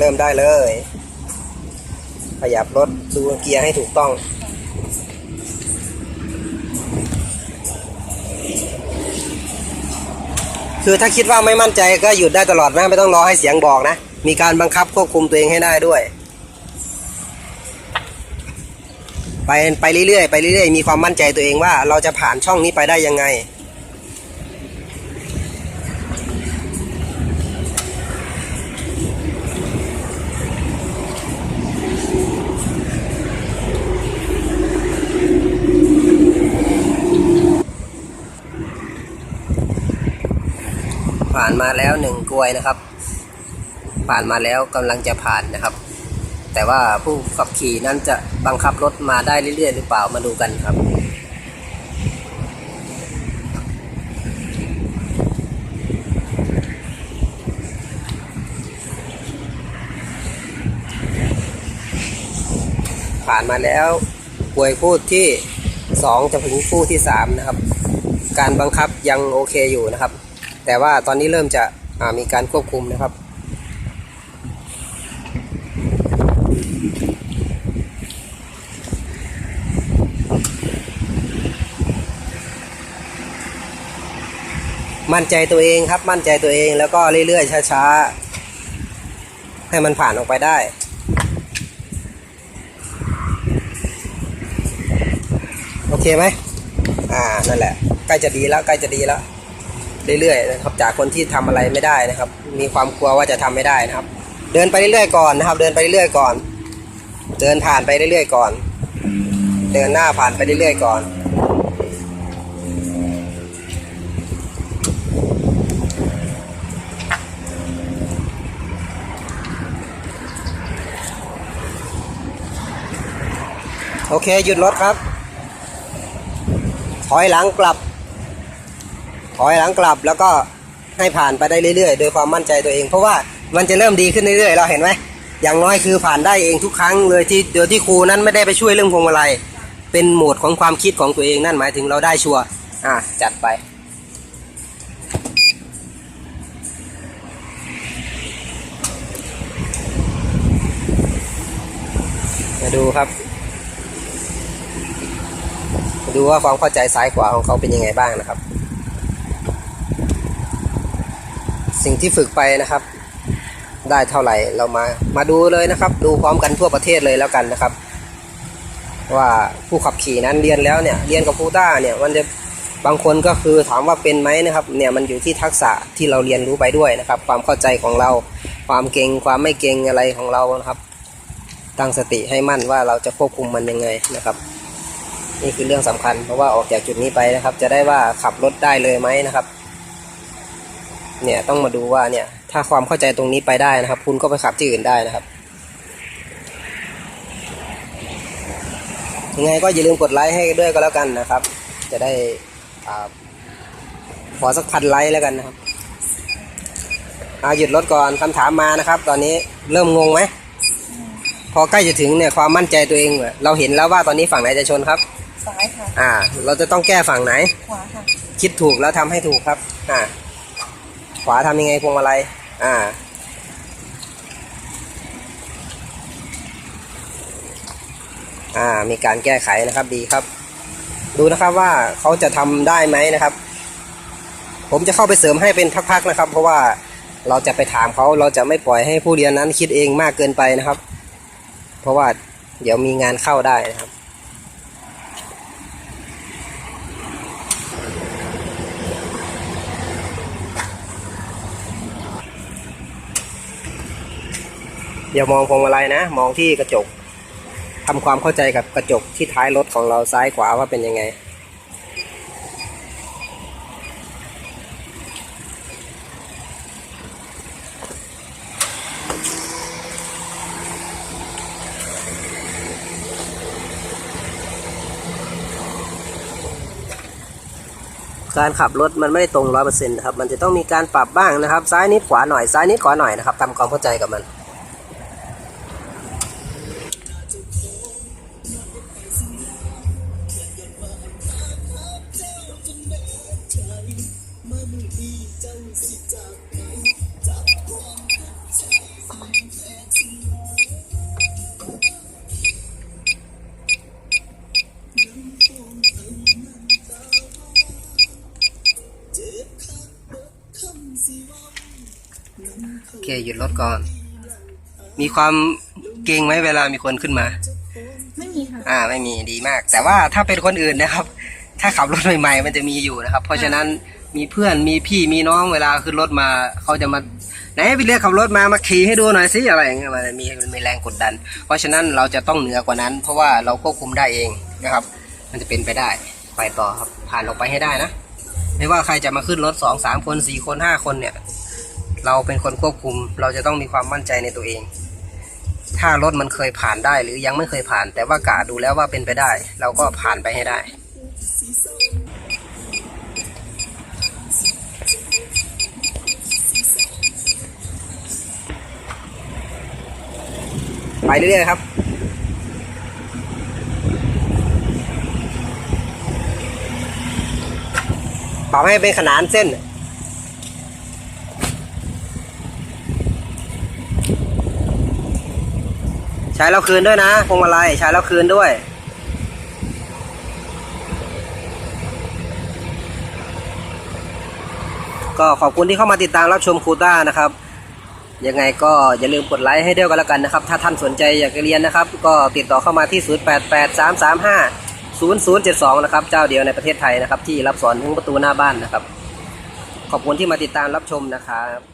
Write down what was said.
เริ่มได้เลย ขยับรถดูเกียร์ให้ถูกต้อง คือถ้าคิดว่าไม่มั่นใจก็หยุดได้ตลอดนะ ไม่ต้องรอให้เสียงบอกนะ มีการบังคับควบคุมตัวเองให้ได้ด้วย ไปไปเรื่อยๆไปเรื่อยๆ มีความมั่นใจตัวเองว่าเราจะผ่านช่องนี้ไปได้ยังไง ผ่านมาแล้วหนึ่งกลวยนะครับ ผ่านมาแล้วกำลังจะผ่านนะครับ แต่ว่าผู้ขับขี่นั้นจะบังคับรถมาได้เรื่อยๆ หรือเปล่ามาดูกันครับผ่านมาแล้วกลวยคู่ที่สองจะถึงคู่ที่สามนะครับ การบังคับยังโอเคอยู่นะครับ แต่ว่าตอนนี้เริ่มจะมีการควบคุมนะครับ มั่นใจตัวเองครับมั่นใจตัวเองแล้วก็เรื่อยๆช้าๆ ให้มันผ่านออกไปได้โอเคไหมอ่า นั่นแหละ ใกล้จะดีแล้ว ใกล้จะดีแล้ว เรื่อยๆนะครับจากคนที่ทำอะไรไม่ได้นะครับ มีความกลัวว่าจะทำไม่ได้นะครับ เดินไปเรื่อยๆก่อนนะครับ เดินไปเรื่อยๆก่อน เดินผ่านไปเรื่อยๆก่อน เดินหน้าผ่านไปเรื่อยๆก่อนโอเค หยุดรถครับ ถอยหลังกลับ ถอยหลังกลับแล้วก็ให้ผ่านไปได้เรื่อยๆ โดยความมั่นใจตัวเอง เพราะว่ามันจะเริ่มดีขึ้นเรื่อยๆ เราเห็นไหมอย่างน้อยคือผ่านได้เองทุกครั้งเลยที่โดยที่ครูนั้นไม่ได้ไปช่วยเรื่องพวงมาลัยเป็นโหมดของความคิดของตัวเองนั่นหมายถึงเราได้ชัวร์อะจัดไปมาดูครับมาดูว่าความเข้าใจซ้ายขวาของเขาเป็นยังไงบ้างนะครับ สิ่งที่ฝึกไปนะครับ ได้เท่าไหร่เรามามาดูเลยนะครับ ดูพร้อมกันทั่วประเทศเลยแล้วกันนะครับ ว่าผู้ขับขี่นั้นเรียนแล้วเนี่ยเรียนกับผู้ต้าเนี่ยมันจะบางคนก็คือถามว่าเป็นไหมนะครับเนี่ยมันอยู่ที่ทักษะที่เราเรียนรู้ไปด้วยนะครับ ความเข้าใจของเราความเก่งความไม่เก่งอะไรของเรานะครับ ตั้งสติให้มั่นว่าเราจะควบคุมมันยังไงนะครับนี่คือเรื่องสำคัญเพราะว่าออกจากจุดนี้ไปนะครับ จะได้ว่าขับรถได้เลยไหมนะครับ เนี่ยต้องมาดูว่าเนี่ยถ้าความเข้าใจตรงนี้ไปได้นะครับ คุณก็ไปขับที่อื่นได้นะครับยังไงก็อย่าลืมกดไลค์ให้ด้วยก็แล้วกันนะครับ จะได้อ่าขอสักพันไลค์แล้วกันนะครับอาหยุดรถก่อนคำถามมานะครับ ตอนนี้เริ่มงงไหมพอใกล้จะถึงเนี่ยความมั่นใจตัวเองเนี่ยเราเห็นแล้วว่าตอนนี้ฝั่งไหนจะชนครับซ้ายค่ะอ่า เราจะต้องแก้ฝั่งไหนขวาค่ะคิดถูกแล้วทำให้ถูกครับ อ่า ขวาทำยังไงพวงมาลัยอ่า อ่า มีการแก้ไขนะครับดีครับ ดูนะครับว่าเขาจะทำได้ไหมนะครับ ผมจะเข้าไปเสริมให้เป็นพักๆนะครับ เพราะว่าเราจะไปถามเขาเราจะไม่ปล่อยให้ผู้เรียนนั้นคิดเองมากเกินไปนะครับ เพราะว่าเดี๋ยวมีงานเข้าได้นะครับ อย่ามองพวงมาลัยนะ มองที่กระจกทำความเข้าใจกับกระจกที่ท้ายรถของเราซ้ายขวาว่าเป็นยังไง การขับรถมันไม่ได้ตรงร้อยเปอร์เซ็นต์นะครับ มันจะต้องมีการปรับบ้างนะครับ ซ้ายนิดขวาหน่อยซ้ายนิดขวาหน่อยนะครับทำความเข้าใจกับมัน เคหยุดรถก่อน มีความเกรงไหมเวลามีคนขึ้นมา ไม่มีค่ะ อ่าไม่มีดีมาก แต่ว่าถ้าเป็นคนอื่นนะครับ ถ้าขับรถใหม่ ๆ มันจะมีอยู่นะครับ เพราะฉะนั้นมีเพื่อนมีพี่มีน้องเวลาขึ้นรถมาเขาจะมาไหนพี่เรียกขับรถมามาขี่ให้ดูหน่อยสิอะไรอย่างเงี้ยมันมีมันมีแรงกดดัน เพราะฉะนั้นเราจะต้องเหนือกว่านั้น เพราะว่าเราควบคุมได้เองนะครับ มันจะเป็นไปได้ไปต่อครับผ่านออกไปให้ได้นะ ไม่ว่าใครจะมาขึ้นรถสองสามคนสี่คนห้าคนเนี่ย เราเป็นคนควบคุม เราจะต้องมีความมั่นใจในตัวเอง ถ้ารถมันเคยผ่านได้หรือยังไม่เคยผ่าน แต่ว่ากะดูแล้วว่าเป็นไปได้ เราก็ผ่านไปให้ได้ไปเรื่อยๆครับ ปรับให้เป็นขนานเส้น ช้แล้วคืนด้วยนะพวงมาลัยใช้แล้วคืนด้วย ก็ขอบคุณที่เข้ามาติดตามรับชมครูต้านะครับ ยังไงก็อย่าลืมกดไลค์ให้ด้วยกันแล้วกันนะครับ ถ้าท่านสนใจอยากจะเรียนนะครับ ก็ติดต่อเข้ามาที่ 0883350072 นะครับ เจ้าเดียวในประเทศไทยนะครับ ที่รับสอนถึงประตูหน้าบ้านนะครับ ขอบคุณที่มาติดตามรับชมนะครับ